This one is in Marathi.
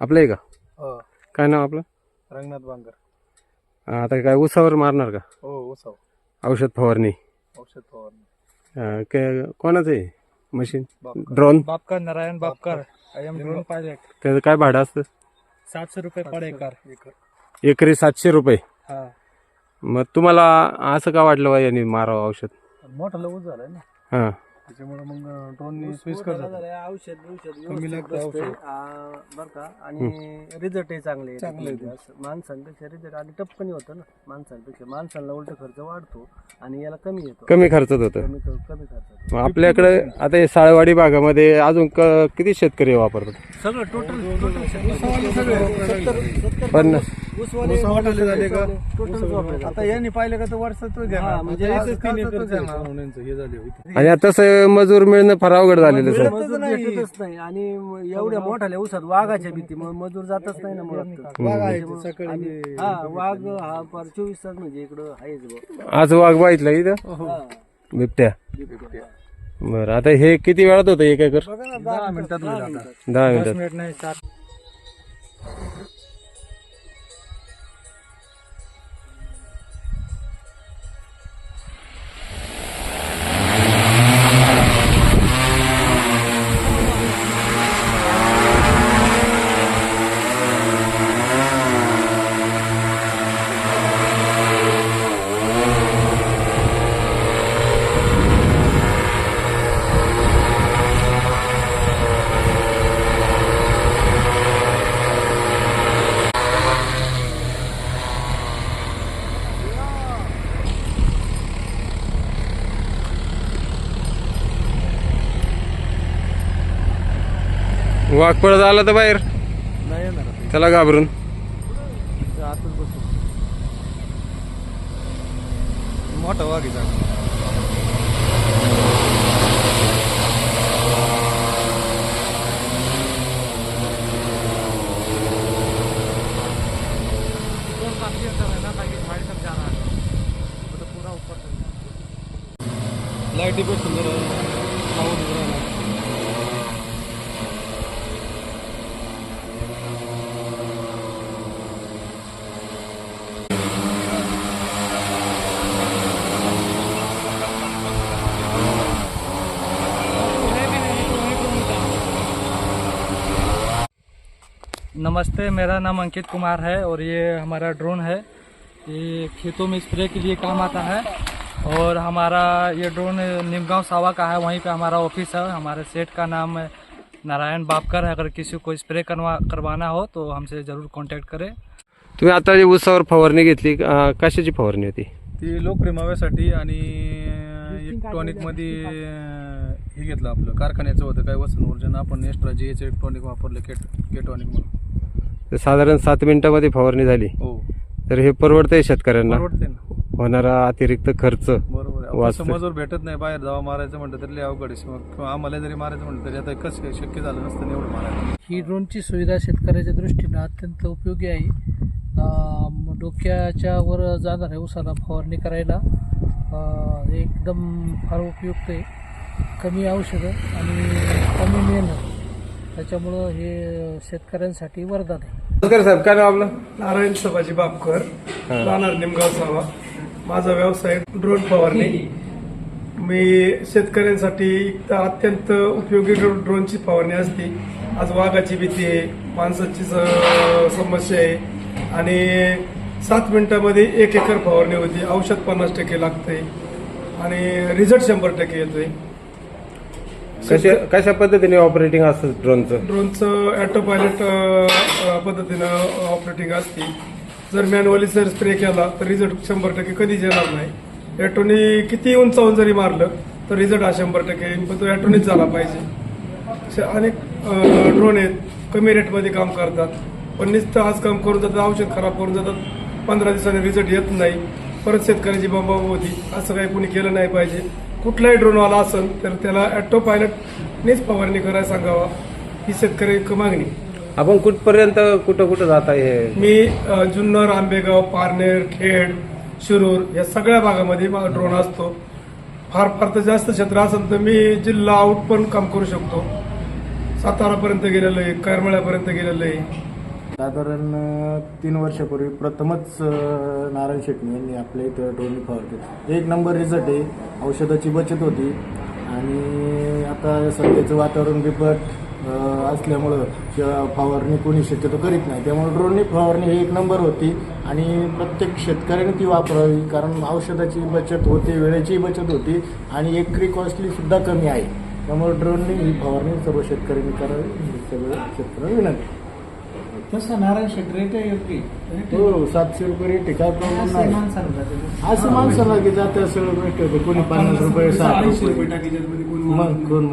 आपलं आहे का? हो. काय नाव आपलं? रंगनाथ बांगर. आता काय उसावर मारणार का? हो उसाव औषध फवारणी. औषध फवारणी. अं, काय कोणाचं आहे? Machine? Bapkar. Drone? Bapkar Narayan Bapkar. I am drone pilot त्याचं काय भाडं असतं? सातशे रुपये पर एकर. एकर. एकरी सातशे रुपये. हा. मग तुम्हाला असं का वाटलं बा यांनी मारावं औषध? मोठा लवच झालाय ना. हां. त्याच्यामुळे मग ड्रोन स्विच करतात. औषध औषध कमी लागतं औषध. बर का? आणि रिझल्टही चांगले. चांगले येतात. असं माणसांपेक्षा रिझल्ट आणि टपकनी होतं ना. माणसांपेक्षा माणसांना उलट खर्च वाढतो आणि याला कमी येतो. कमी खर्चात होतं. कमी कमी खर्चात. मग आपल्याकडे आता हे साळेवाडी भागामध्ये अजून क- किती शेतकरी वापरतात? सगळं टोटल पन्नास ऊस वाटायला झाले का? टोटल आता यांनी पाहिलं का तर म्हणजे म्हणजे असं आहे. आहे हे आणि आता तसं मजूर मिळणं फार अवघड झालेलं सर मजूर भेटतच नाही. आणि म- एवढ्या मोठ्या उसात वाघाच्या भीती. मग मजूर जातच नाही ना मुळात वाघ आहे आणि- हा वाघ हा फार चोवीस तास म्हणजे इकडं आहेच बुवा. आज वाघ बघितलं इथं? हा. बिबट्या. बरं आता हे किती वेळात होतं एक एकर? दहा मिनिटात होईल आता. दहा मिनिटात. मिनट नहीं सात वाघ पळत आला तर बाहेर नाही येणार आता. त्याला घाबरून इथं आतच बसू मोठा वाघ आहे चांगला. लाईटी पण सुंदर आहे. उभं राहिला. नमस्ते मेरा नाम अंकित कुमार है और ये हमारा ड्रोन है। ये खेतों में स्प्रे के लिए काम आता है और हमारा ये ड्रोन निमगांव सावा का है वहीं पे हमारा ऑफ़िस है। हमारे सेट का नाम है नारायण बापकर है। अगर किसी को स्प्रे करवा करवाना हो तो हमसे ज़रूर कांटेक्ट करें। तुम्ही आता जी उसावर फवारणी घेतली अं, कशाची फवारणी होती? ती लोकप्रेमाव्यासाठी आणि अं, हे घेतलं आपलं. कारखान्याचं होतं काय वसन ऊर्जन आपण एक्स्ट्रा जे एच इलेक्ट्रॉनिक वापरलं केट केटॉनिक म्हणून. तर साधारण सात मिनिटामध्ये फवारणी झाली. हो. तर हे परवडतंय शेतकऱ्यांना? परवडते ना. होणारा अतिरिक्त खर्च बरोबर आहे. वाचतंय. मजूर भेटत नाही बाहेर जावा मारायचं म्हटलं तरी लय अवघड आहे. किंवा- आम्हाला जरी मारायचं म्हटलं तरी आता कसं शक्य झालं नसतं ना एवढं मारायला ही ड्रोनची सुविधा शेतकऱ्याच्या दृष्टीनं अत्यंत उपयोगी आहे. अं, डोक्याच्या वर जाणाऱ्या उसाला फवारणी करायला अं, एकदम फार उपयुक्त आहे. कमी औषधं आणि कमी मेहनत. त्याच्यामुळं हे शेतकऱ्यांसाठी वरदान आहे. नमस्कार साहेब काय नाव आपलं? नारायण सभाजी बापकर राहणार निमगाव सावा. माझा व्यवसाय ड्रोन फवारणी. मी शेतकऱ्यांसाठी एक अत्यंत उपयोगी ड्रो- ड्रोनची फवारणी असते. आज वाघाची भीती आहे माणसाची समस्या आहे. आणि सात मिनिटामध्ये एक एकर फवारणी होती. औषध पन्नास टक्के लागतंय. आणि रिझल्ट शंभर टक्के येतोय. कशा कशा पद्धतीने ऑपरेटिंग असतं ड्रोनचं ड्रोनचं ॲटो पायलट पद्धतीनं ऑपरेटिंग असते. जर मॅन्युअली जर स्प्रे केला तर रिझल्ट शंभर टक्के कधीच येणार नाही. ॲटोनी किती उंचावून जरी मारलं तर रिझल्ट हा शंभर टक्के येईल पण तो ॲटोनीच झाला पाहिजे. असे अनेक ड्रोन आहेत कमी रेटमध्ये काम करतात. पण नुसतं आज काम करून जातात औषध खराब करून जातात पंधरा दिवसांनी रिझल्ट येत नाही. परत शेतकऱ्याची बंबाबी होती असं काही कोणी केलं नाही पाहिजे. कुठलाही ड्रोनवाला असेल तर त्याला ॲटो पायलटनेच फवारणी करायला सांगावा. ही शेतकरी मागणी. आपण कुठपर्यंत कुठं कुठं जात आहे हे? मी अ, जुन्नर आंबेगाव पारनेर खेड शिरूर या सगळ्या भागामध्ये माझा ड्रोन असतो. फार फार तर जास्त क्षेत्र असेल तर मी जिल्हा आउट पण काम करू शकतो. सातारापर्यंत गेलेलो आहे करमळ्यापर्यंत गेलेलो आहे. साधारण तीन वर्षापूर्वी प्रथमच नारायण शेटणी यांनी आपल्या इथं ड्रोन फवारली एक नंबर रिझल्ट आहे. औषधाची बचत होती. आणि आता सध्याचं वातावरण बिबट असल्यामुळं किंवा फवारणी कोणी शक्यतो करीत नाही. त्यामुळे ड्रोननी फवारणी ही एक नंबर होती. आणि प्रत्येक शेतकऱ्याने ती वापरावी कारण औषधाची बचत होते वेळेची बचत होती. आणि एकरी कॉस्टली सुद्धा कमी आहे. त्यामुळे ड्रोननी ही फवारणी सर्व शेतकऱ्यांनी करावी. सगळं शेतकऱ्यांना विनंती. तसं नारायण शेट रेट आहे योग्य हो सातशे रुपये रेट आहे काय प्रॉब्लेम नाही. असं माणसाला की जातं सगळं भेटतं कोणी पन्नास रुपये साठ ऐंशी रुपये. कोण मग कोण